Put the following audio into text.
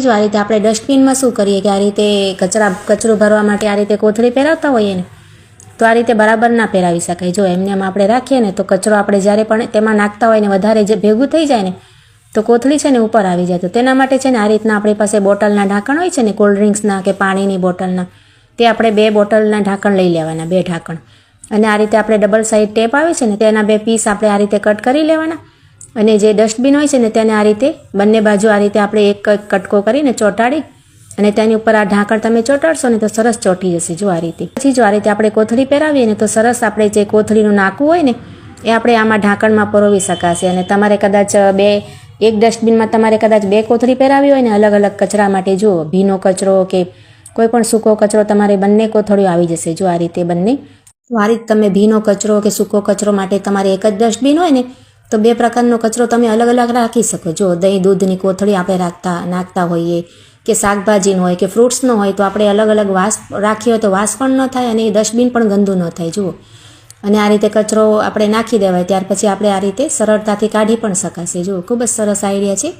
જો આ રીતે આપણે ડસ્ટબિનમાં શું કરીએ કે આ રીતે કચરા, કચરો ભરવા માટે આ રીતે કોથળી પહેરાવતા હોઈએ ને, તો આ રીતે બરાબર ના પહેરાવી શકાય. જો એમને એમ આપણે રાખીએ ને, તો કચરો આપણે જ્યારે પણ તેમાં નાખતા હોય ને, વધારે જે ભેગું થઈ જાય ને, તો કોથળી છે ને ઉપર આવી જાય. તો તેના માટે છે ને, આ રીતના આપણી પાસે બોટલના ઢાંકણ હોય છે ને કોલ્ડ ડ્રિંક્સના કે પાણીની બોટલના, તે આપણે બે બોટલના ઢાંકણ લઈ લેવાના, બે ઢાંકણ. અને આ રીતે આપણે ડબલ સાઈડ ટેપ આવે છે ને, તેના બે પીસ આપણે આ રીતે કટ કરી લેવાના. અને જે ડસ્ટબિન હોય છે ને તેને આ રીતે, બંને બાજુ આ રીતે આપણે એક કટકો કરીને ચોંટાડી અને તેની ઉપર આ ઢાંકણ તમે ચોંટાડશો ને તો સરસ ચોંટી જશે જો આ રીતે. પછી જો આ રીતે આપણે કોથળી પહેરાવીએ ને તો સરસ આપણે જે કોથળીનું નાકું હોય ને, એ આપણે આમાં ઢાંકણમાં પરોવી શકાશે અને તમારે કદાચ બે, એક ડસ્ટબિનમાં તમારે કદાચ બે કોથળી પહેરાવી હોય ને અલગ અલગ કચરા માટે, જુઓ, ભીનો કચરો કે કોઈ પણ સૂકો કચરો, તમારે બંને કોથળીઓ આવી જશે જો આ રીતે બંને. તો આ રીતે તમે ભીનો કચરો કે સૂકો કચરો માટે તમારે એક જ ડસ્ટબિન હોય ને તો બે પ્રકારનો કચરો તમે અલગ અલગ રાખી શકો. જો દહીં, દૂધની કોથળી આપણે રાખતા, નાખતા હોઈએ કે શાકભાજીનો હોય કે ફ્રૂટ્સનો હોય તો આપણે અલગ અલગ વાસ રાખીએ તો વાસ પણ ન થાય અને એ ડસ્ટબિન પણ ગંદુ ન થાય. જુઓ. અને આ રીતે કચરો આપણે નાખી દેવાય. ત્યાર પછી આપણે આ રીતે સરળતાથી કાઢી પણ શકાશે. જુઓ, ખૂબ જ સરસ આઈડિયા છે.